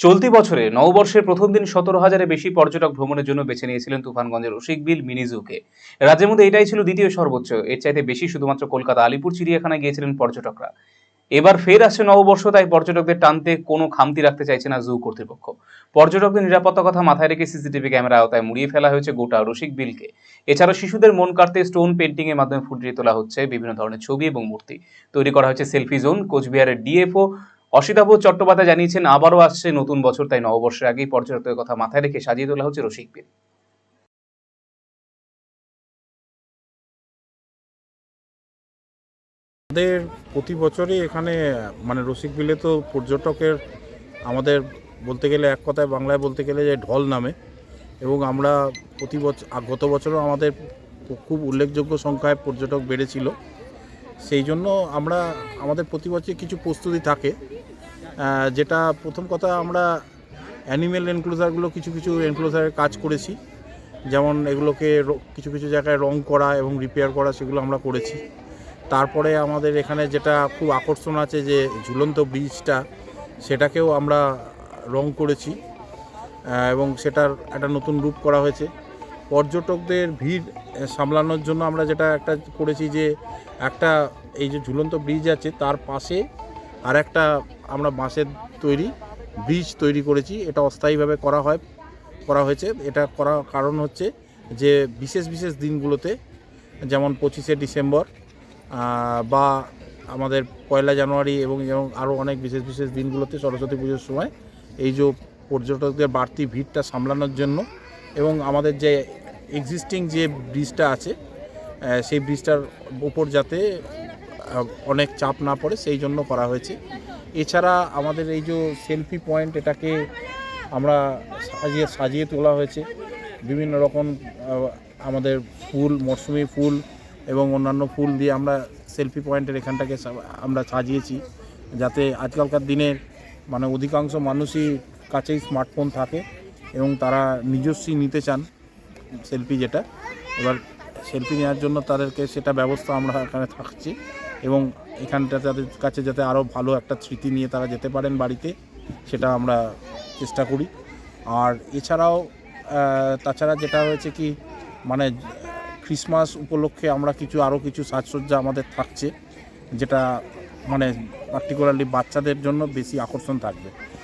চলতি বছরে নববর্ষের প্রথম দিন সতেরো হাজারের বেশি পর্যটক ভ্রমণের জন্য বেছে নিয়েছিলেন তুফানগঞ্জের রসিকবিল মিনি জুকে রাজ্যের মধ্যে এটাই ছিল দ্বিতীয় সর্বোচ্চ। এর চাইতে বেশি শুধুমাত্র কলকাতা, আলিপুর, চিড়িয়াখানায় গিয়েছিলেন পর্যটকরা। এবার ফের আসছে নববর্ষ, তাই পর্যটকদের টানতে কোনো খামতি রাখতে চাইছে না জু কর্তৃপক্ষ। পর্যটকদের নিরাপত্তা কথা মাথায় রেখে সিসিটিভি ক্যামেরা আওতায় মুড়িয়ে ফেলা হয়েছে গোটা রসিক বিলকে এছাড়া শিশুদের মন কাটতে স্টোন পেন্টিং এর মাধ্যমে ফুটিয়ে তোলা হচ্ছে বিভিন্ন ধরনের ছবি এবং মূর্তি। তৈরি করা হয়েছে সেলফি জোন, কোচবিহারের ডিএফও অসিতাভ চট্টোপাধ্যায় জানিয়েছেন, আবারও আসছে নতুন বছর, তাই নববর্ষের আগেই পর্যটকদের কথা মাথায় রেখে সাজিয়ে তোলা হচ্ছে রসিক বিল। আমাদের প্রতি বছরই এখানে মানে রসিক বিলে তো পর্যটকের, আমাদের বলতে গেলে এক কথায় বাংলায় বলতে গেলে যে ঢল নামে, এবং আমরা প্রতি বছর গত বছরও আমাদের খুব উল্লেখযোগ্য সংখ্যায় পর্যটক বেড়েছিল। সেই জন্য আমরা, আমাদের প্রতি বছর কিছু প্রস্তুতি থাকে। যেটা প্রথম কথা আমরা অ্যানিমেল এনক্লোজারগুলো কিছু কিছু এনক্লোজারের কাজ করেছি। যেমন এগুলোকে কিছু কিছু জায়গায় রং করা এবং রিপেয়ার করা সেগুলো আমরা করেছি। তারপরে আমাদের এখানে যেটা খুব আকর্ষণ আছে যে ঝুলন্ত ব্রিজটা সেটাকেও আমরা রং করেছি। এবং সেটার একটা নতুন রূপ করা হয়েছে। পর্যটকদের ভিড় সামলানোর জন্য আমরা যেটা একটা করেছি যে একটা এই যে ঝুলন্ত ব্রিজ আছে, তার পাশে আর একটা আমরা বাঁশের তৈরি, ব্রিজ তৈরি করেছি। এটা অস্থায়ীভাবে করা হয়, করা হয়েছে। এটা করার কারণ হচ্ছে যে বিশেষ বিশেষ দিনগুলোতে, যেমন পঁচিশে ডিসেম্বর বা আমাদের পয়লা জানুয়ারি এবং এবং আরও অনেক বিশেষ বিশেষ দিনগুলোতে সরস্বতী পুজোর সময় এই যে পর্যটকদের বাড়তি ভিড়টা সামলানোর জন্য এবং আমাদের যে এক্সিস্টিং যে ব্রিজটা আছে সেই ব্রিজটার উপর যাতে অনেক চাপ না পড়ে, সেই জন্য করা হয়েছে। এছাড়া আমাদের এই যে সেলফি পয়েন্ট এটাকে আমরা সাজিয়ে সাজিয়ে তোলা হয়েছে। বিভিন্ন রকম আমাদের ফুল মরশুমি ফুল এবং অন্যান্য ফুল দিয়ে আমরা সেলফি পয়েন্টের এখানটাকে আমরা সাজিয়েছি। যাতে আজকালকার দিনের মানে অধিকাংশ মানুষই কাছেই স্মার্টফোন থাকে এবং তারা নিজস্বই নিতে চান সেলফি যেটা। এবার সেলফি নেওয়ার জন্য তাদেরকে সেটা ব্যবস্থা আমরা এখানে থাকছি। এবং এখানটা তাদের কাছে যাতে আরও ভালো একটা স্মৃতি নিয়ে তারা যেতে পারেন বাড়িতে, সেটা আমরা চেষ্টা করি। আর এছাড়াও তাছাড়া যেটা হয়েছে কি মানে ক্রিসমাস উপলক্ষে আমরা কিছু আরও কিছু সাজসজ্জা আমাদের থাকছে, যেটা মানে পার্টিকুলারলি বাচ্চাদের জন্য বেশি আকর্ষণ থাকবে।